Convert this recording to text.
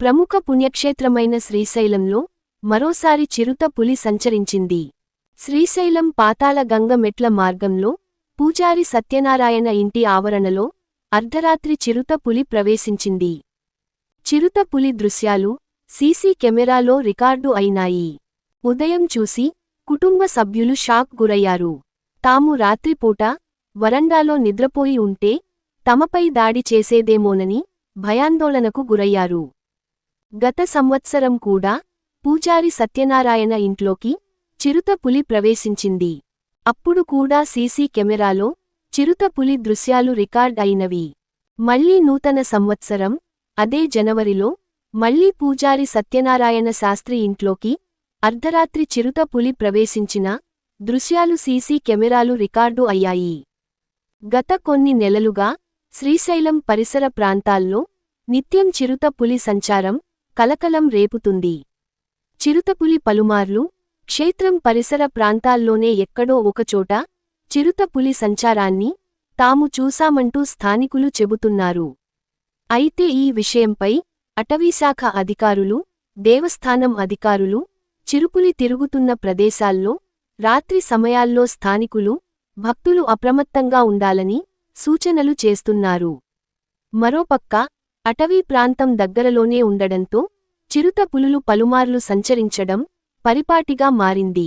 ప్రముఖ పుణ్యక్షేత్రమైన శ్రీశైలంలో మరోసారి చిరుత పులి సంచరించింది. శ్రీశైలం పాతాల గంగ మెట్ల మార్గంలో పూజారి సత్యనారాయణ ఇంటి ఆవరణలో అర్ధరాత్రి చిరుత పులి ప్రవేశించింది. చిరుత పులి దృశ్యాలు సీసీ కెమెరాలో రికార్డు అయినాయి. ఉదయం చూసి కుటుంబ సభ్యులు షాక్ గురయ్యారు. తాము రాత్రిపూట వరండాలో నిద్రపోయి ఉంటే తమపై దాడి చేసేదేమోనని భయాందోళనకు గురయ్యారు. గత సంవత్సరం కూడా పూజారి సత్యనారాయణ ఇంట్లోకి చిరుత పులి ప్రవేశించింది. అప్పుడు కూడా సీసీ కెమెరాలో చిరుత పులి దృశ్యాలు రికార్డ్ అయినవి. మళ్ళీ నూతన సంవత్సరం అదే జనవరిలో మళ్ళీ పూజారి సత్యనారాయణ శాస్త్రి ఇంట్లోకి అర్ధరాత్రి చిరుత పులి ప్రవేశించిన దృశ్యాలు సీసీ కెమెరాలు రికార్డు అయ్యాయి. గత కొన్ని నెలలుగా శ్రీశైలం పరిసర ప్రాంతాల్లో నిత్యం చిరుత పులి సంచారం కలకలం రేపుతుంది. చిరుతపులి పలుమార్లు క్షేత్రం పరిసర ప్రాంతాల్లోనే ఎక్కడో ఒకచోట చిరుతపులి సంచారాన్ని తాము చూశామంటూ స్థానికులు చెబుతున్నారు. అయితే ఈ విషయంపై అటవీశాఖ అధికారులు దేవస్థానం అధికారులు చిరుపులి తిరుగుతున్న ప్రదేశాల్లో రాత్రి సమయాల్లో స్థానికులు భక్తులు అప్రమత్తంగా ఉండాలని సూచనలు చేస్తున్నారు. మరోపక్క అటవీ ప్రాంతం దగ్గరలోనే ఉండడంతో చిరుత పులులు పలుమార్లు సంచరించడం పరిపాటిగా మారింది.